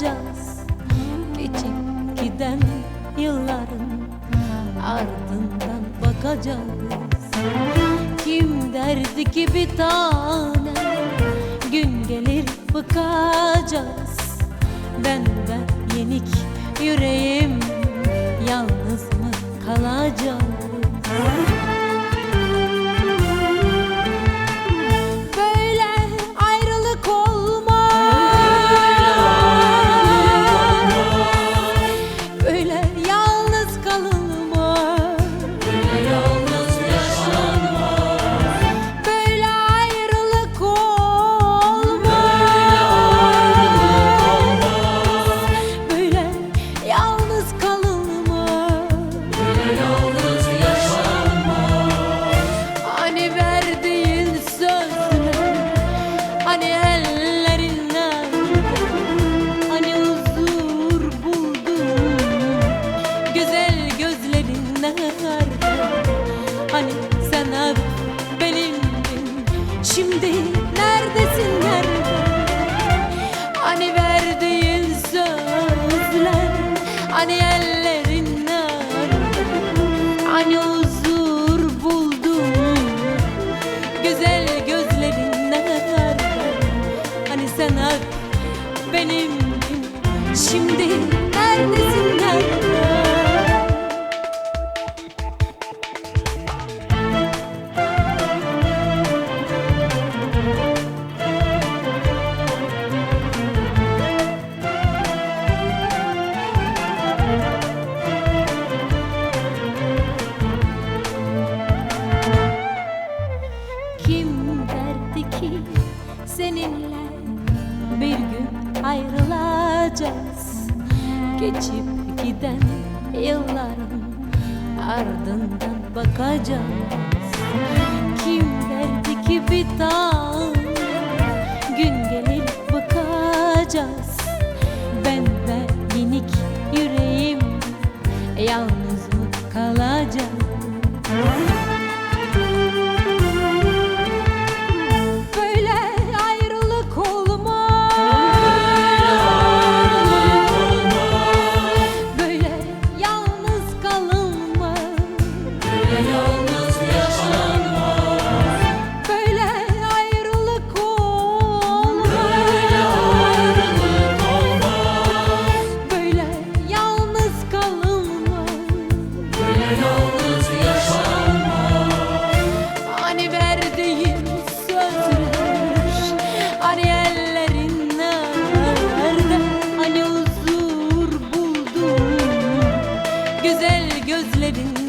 ayrılacağız Geçip giden yılların ardından bakacağız. Kim derdi ki bir tane gün gelir bıkacağız Ben ve yenik yüreğim yalnız mı kalacağız Hani ellerinden Hani huzur buldum Güzel gözlerin nerede Hani sen hep benimdin. Şimdi derdi ki seninle bir gün ayrılacağız. Geçip giden yılların ardından bakacağız. Kim derdi ki bir tane? Gün gelir bakacağız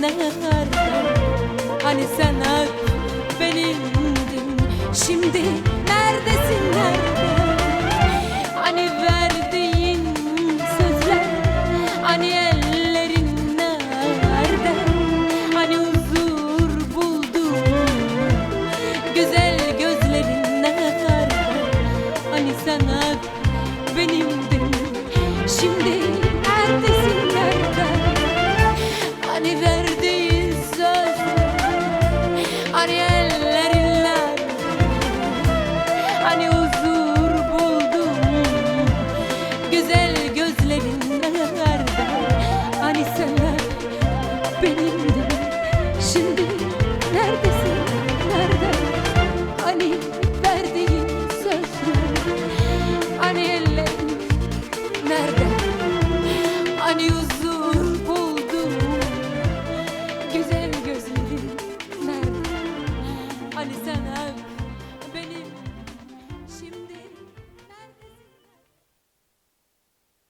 nerede Hani sen hep benimdin Şimdi el